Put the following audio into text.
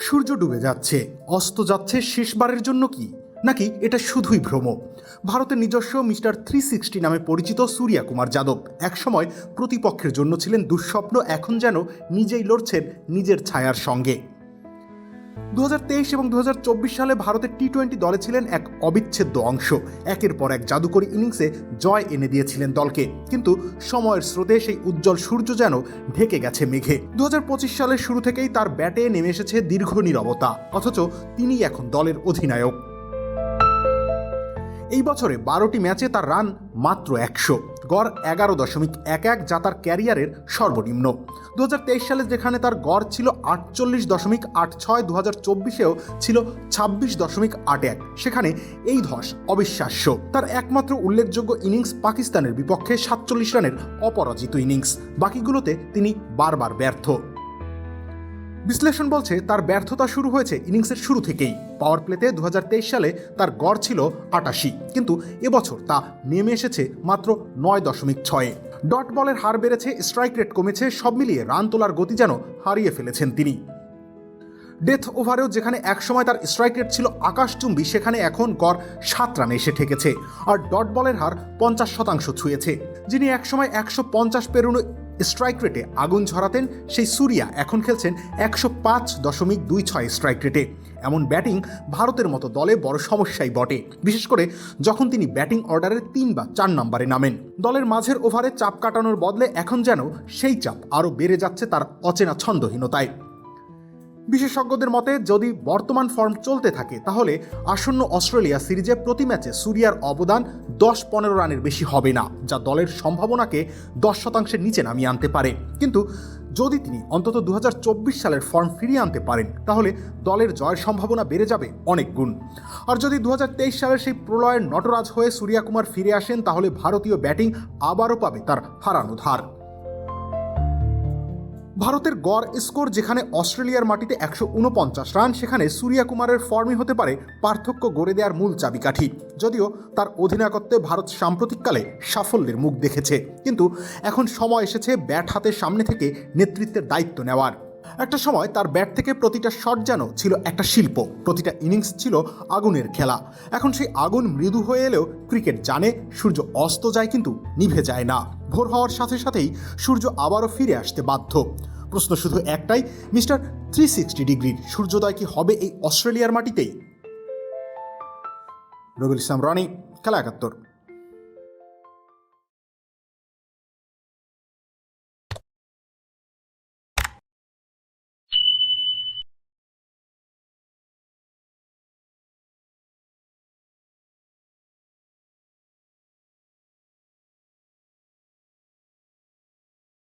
সূর্য ডুবে যাচ্ছে। অস্ত যাচ্ছে শেষবারের জন্য কি? নাকি এটা শুধুই ভ্রম? ভারতের নিজস্ব মিস্টার থ্রি সিক্সটি নামে পরিচিত সূর্যা কুমার যাদব একসময় প্রতিপক্ষের জন্য ছিলেন দুঃস্বপ্ন, এখন যেন নিজেই লড়ছেন নিজের ছায়ার সঙ্গে। দু হাজার তেইশ এবং দু হাজার চব্বিশ সালে ভারতের টি টোয়েন্টি দলে ছিলেন এক অবিচ্ছেদ্য অংশ। একের পর এক জাদুকরী ইনিংসে জয় এনে দিয়েছিলেন দলকে। কিন্তু সময়ের স্রোতে সেই উজ্জ্বল সূর্য যেন ঢেকে গেছে মেঘে। দু হাজার পঁচিশ সালের শুরু থেকেই তার ব্যাটে নেমে এসেছে দীর্ঘ নিরবতা, অথচ তিনি এখন দলের অধিনায়ক। এই বছরে বারোটি ম্যাচে তার রান মাত্র একশো। গড় এগারো দশমিক এক এক যা তার ক্যারিয়ারের সর্বনিম্ন। দু হাজার তেইশ সালে যেখানে তার গড় ছিল আটচল্লিশ দশমিক আট ছয় দু হাজার চব্বিশেও ছিল ছাব্বিশ দশমিক আট এক। সেখানে এই ধস অবিশ্বাস্য। তার একমাত্র উল্লেখযোগ্য ইনিংস পাকিস্তানের বিপক্ষে সাতচল্লিশ রানের অপরাজিত ইনিংস। বাকিগুলোতে তিনি বারবার ব্যর্থ। বিশ্লেষণ বলছে তার ব্যর্থতা শুরু হয়েছে ইনিংসের শুরু থেকেই। পাওয়ার প্লেতে দু হাজার তেইশ সালে তার গড় ছিল আটাশি, কিন্তু এবছর তা নেমে এসেছে মাত্র নয় দশমিক ছয়ে। ডট বলের হার বেড়েছে স্ট্রাইক রেট কমেছে, সব মিলিয়ে রান তোলার গতি যেন হারিয়ে ফেলেছেন তিনি। ডেথ ওভারেও যেখানে একসময় তার স্ট্রাইক রেট ছিল আকাশচুম্বী, সেখানে এখন গড় সাত রানে এসে ঠেকেছে। আর ডট বলের হার পঞ্চাশ শতাংশ ছুঁয়েছে, যিনি একসময় একশো পঞ্চাশ পেরোনো স্ট্রাইক রেটে আগুন ঝরাতেন সেই সুরিয়া এখন খেলছেন একশো পাঁচ দশমিক দুই ছয় স্ট্রাইক রেটে। এমন ব্যাটিং ভারতের মতো দলে বড় সমস্যাই বটে। বিশেষ করে যখন তিনি ব্যাটিং অর্ডারের তিন বা চার নম্বরে নামেন। দলের মাঝের ওভারে চাপ কাটানোর বদলে এখন যেন সেই চাপ আরও বেড়ে যাচ্ছে তার অচেনা ছন্দহীনতায়। বিশেষজ্ঞদের মতে, যদি বর্তমান ফর্ম চলতে থাকে, তাহলে আসন্ন অস্ট্রেলিয়া সিরিজে প্রতি ম্যাচে সুরিয়ার অবদান দশ পনেরো রানের বেশি হবে না, যা দলের সম্ভাবনাকে দশ শতাংশের নিচে নামিয়ে আনতে পারে। কিন্তু যদি তিনি অন্তত দু হাজার চব্বিশ সালের ফর্ম ফিরিয়ে আনতে পারেন, তাহলে দলের জয়ের সম্ভাবনা বেড়ে যাবে অনেক গুণ। আর যদি দু হাজার তেইশ সালের সেই প্রলয়ের নটরাজ হয়ে সূর্যা কুমার ফিরে আসেন, তাহলে ভারতীয় ব্যাটিং আবারও পাবে তার হারানো ধার। ভারতের গড় স্কোর যেখানে অস্ট্রেলিয়ার মাটিতে একশো উনপঞ্চাশ রান, সেখানে সূর্যা কুমারের ফর্মই হতে পারে পার্থক্য গড়ে দেওয়ার মূল চাবিকাঠি। যদিও তার অধিনায়কত্বে ভারত সাম্প্রতিককালে সাফল্যের মুখ দেখেছে। কিন্তু এখন সময় এসেছে ব্যাট হাতের সামনে থেকে নেতৃত্বের দায়িত্ব নেওয়ার। একটা সময় তার ব্যাট থেকে প্রতিটা শট যেন ছিল একটা শিল্প। প্রতিটা ইনিংস ছিল আগুনের খেলা। এখন সেই আগুন মৃদু হয়ে এলেও ক্রিকেট জানে, সূর্য অস্ত যায় কিন্তু নিভে যায় না। ভোর হওয়ার সাথে সাথেই সূর্য আবারও ফিরে আসতে বাধ্য। প্রশ্ন শুধু একটাই, মিস্টার থ্রি সিক্সটি ডিগ্রির সূর্যোদয় কি হবে এই অস্ট্রেলিয়ার মাটিতেই? রবিল ইসলাম রনি খেলা একাত্তর